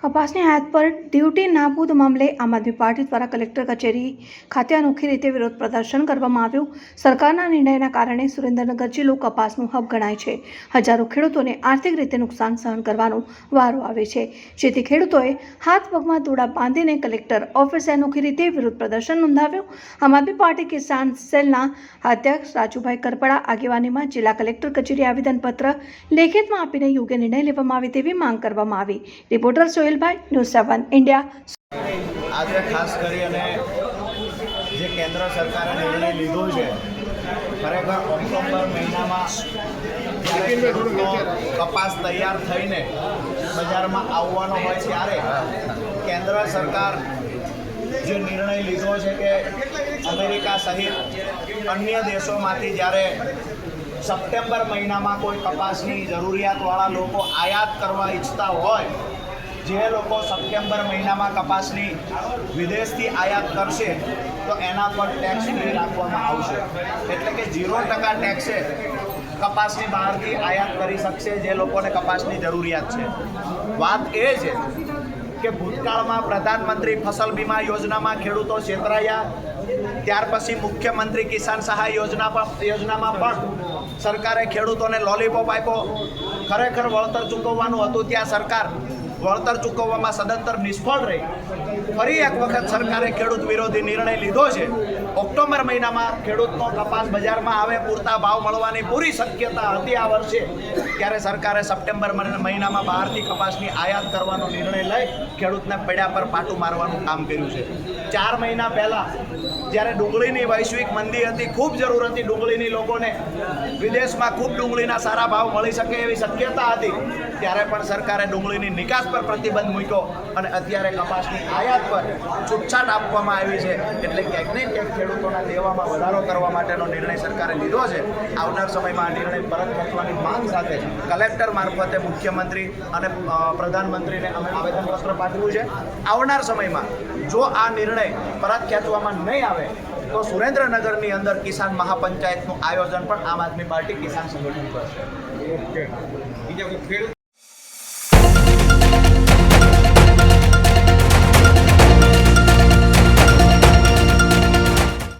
કપાસની આયાત પર ડ્યુટી નાબૂદ મામલે આમ આદમી પાર્ટી દ્વારા કલેક્ટર કચેરી ખાતે અનોખી રીતે વિરોધ પ્રદર્શન કરવામાં આવ્યું. સરકારના નિર્ણયના કારણે સુરેન્દ્રનગર જિલ્લો કપાસનું હબ ગણાય છે. હજારો ખેડૂતોને આર્થિક રીતે નુકસાન સહન કરવાનો વારો આવે છે. જેથી ખેડૂતોએ હાથ પગમાં દોડા બાંધીને કલેક્ટર ઓફિસે અનોખી રીતે વિરોધ પ્રદર્શન નોંધાવ્યું. આમ આદમી પાર્ટી કિસાન સેલના અધ્યક્ષ રાજુભાઈ કરપડા આગેવાનીમાં જિલ્લા કલેક્ટર કચેરી આવેદનપત્ર લેખિતમાં આપીને યોગ્ય નિર્ણય લેવામાં આવે તેવી માંગ કરવામાં આવી. રિપોર્ટર સોહેલભાઈ ન્યૂઝ સેવન ઇન્ડિયા આજે ખાસ કરી અને જે કેન્દ્ર સરકારે નિર્ણય લીધો છે, ખરેખર ઓક્ટોબર મહિનામાં કપાસ તૈયાર થઈને બજારમાં આવવાનો હોય ત્યારે કેન્દ્ર સરકાર જે નિર્ણય લીધો છે કે અમેરિકા સહિત અન્ય દેશોમાંથી જ્યારે સપ્ટેમ્બર મહિનામાં કોઈ કપાસની જરૂરિયાતવાળા લોકો આયાત કરવા ઈચ્છતા હોય જે લોકો સપ્ટેમ્બર મહિનામાં કપાસની વિદેશથી આયાત કરશે, તો એના પર ટેક્સ ફ્રી રાખવામાં આવશે. એટલે કે ઝીરો ટકા ટેક્સે કપાસની બહારથી આયાત કરી શકશે જે લોકોને કપાસની જરૂરિયાત છે. વાત એ છે કે ભૂતકાળમાં પ્રધાનમંત્રી ફસલ બીમા યોજનામાં ખેડૂતો છેતરાયા, ત્યાર પછી મુખ્યમંત્રી કિસાન સહાય યોજના યોજનામાં પણ સરકારે ખેડૂતોને લોલીપોપ આપ્યો. ખરેખર વળતર ચૂકવવાનું હતું ત્યાં સરકાર વળતર ચૂકવવામાં સદંતર નિષ્ફળ રહી. ફરી એક વખત સરકારે ખેડૂત વિરોધી નિર્ણય લીધો છે. ઓક્ટોબર મહિનામાં ખેડૂતનો કપાસ બજારમાં આવે, પૂરતા ભાવ મળવાની પૂરી શક્યતા હતી આ વર્ષે. ત્યારે સરકારે સપ્ટેમ્બર મહિના- મહિનામાં બહારથી કપાસની આયાત કરવાનો નિર્ણય લઈ ખેડૂતને પડ્યા પર પાટું મારવાનું કામ કર્યું છે. ચાર મહિના પહેલાં જ્યારે ડુંગળીની વૈશ્વિક મંદી હતી, ખૂબ જરૂર હતી ડુંગળીની લોકોને. વિદેશમાં ખૂબ ડુંગળીના સારા ભાવ મળી શકે એવી શક્યતા હતી. ત્યારે પણ સરકારે ડુંગળીની નિકાસ પર પ્રતિબંધ મૂક્યો અને અત્યારે કપાસની આયાત પર છૂટછાટ આપવામાં આવી છે. એટલે ક્યાંક ને ક્યાંક ખેડૂતોના દેવામાં વધારો કરવા માટેનો નિર્ણય સરકારે લીધો છે. આવનાર સમયમાં આ નિર્ણય પરત ખેંચવાની માંગ સાથે કલેક્ટર મારફતે મુખ્યમંત્રી અને પ્રધાનમંત્રીને અમે આવેદનપત્ર પાઠવ્યું છે. આવનાર સમયમાં જો આ નિર્ણય પરત ખેંચવામાં નહીં આવે, તો સુરેન્દ્રનગરની અંદર કિસાન મહાપંચાયતનું આયોજન પણ આમ આદમી પાર્ટી કિસાન સંગઠન કરશે.